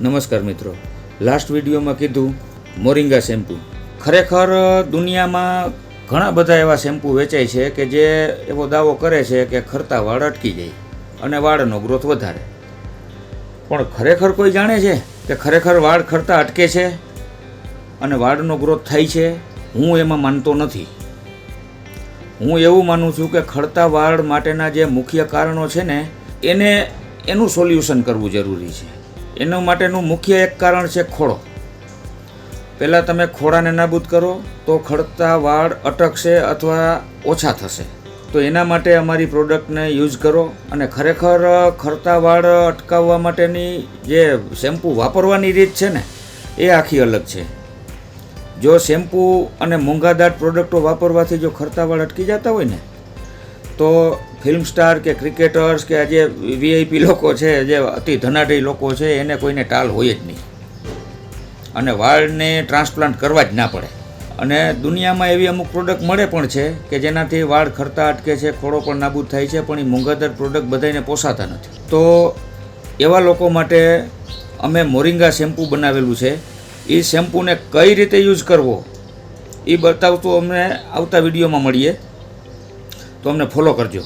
નમસ્કાર મિત્રો. લાસ્ટ વિડીયોમાં કીધું, મોરિંગા શેમ્પૂ. ખરેખર દુનિયામાં ઘણા બધા એવા શેમ્પૂ વેચાય છે કે જે એવો દાવો કરે છે કે ખરતા વાળ અટકી જાય અને વાળનો ગ્રોથ વધારે. પણ ખરેખર કોઈ જાણે છે કે ખરેખર વાળ ખરતા અટકે છે? અને વાળનો ગ્રોથ થાય છે? હું એમાં માનતો નથી. હું એવું માનું છું કે ખરતા વાળ માટેના જે મુખ્ય કારણો છે ને, એને, એનું સોલ્યુશન કરવું જરૂરી છે. એના માટેનું મુખ્ય એક કારણ છે ખોળો. પહેલાં તમે ખોળાને નાબૂદ કરો, તો ખડતા વાળ અટકશે અથવા ઓછા થશે. તો એના માટે અમારી પ્રોડક્ટને યુઝ કરો અને ખરેખર ખરતા વાળ અટકાવવા માટેની જે શેમ્પૂ વાપરવાની રીત છે ને, એ આખી અલગ છે. જો શેમ્પૂ અને મોંઘાદાટ પ્રોડક્ટો વાપરવાથી જો ખરતા વાળ અટકી જતા હોય ને તો ફિલ્મ સ્ટાર કે ક્રિકેટર્સ કે આજે વીઆઈપી લોકો છે, જે અતિ ધનાઢી લોકો છે, એને કોઈને ટાલ હોય જ નહીં. અને વાળને ટ્રાન્સપ્લાન્ટ કરવા જ ના પડે. અને દુનિયામાં એવી અમુક પ્રોડક્ટ મળે પણ છે કે જેનાથી વાળ ખરતા અટકે છે ખોડો પણ નાબૂદ થાય છે, પણ એ મોંઘાદર પ્રોડક્ટ બધાને પોસાતા નથી. તો એવા લોકો માટે અમે મોરિંગા શેમ્પૂ બનાવેલું છે. એ શેમ્પૂને કઈ રીતે યુઝ કરવો એ બતાવતું અમને આવતા વિડીયોમાં મળીએ. તો અમને ફોલો કરજો.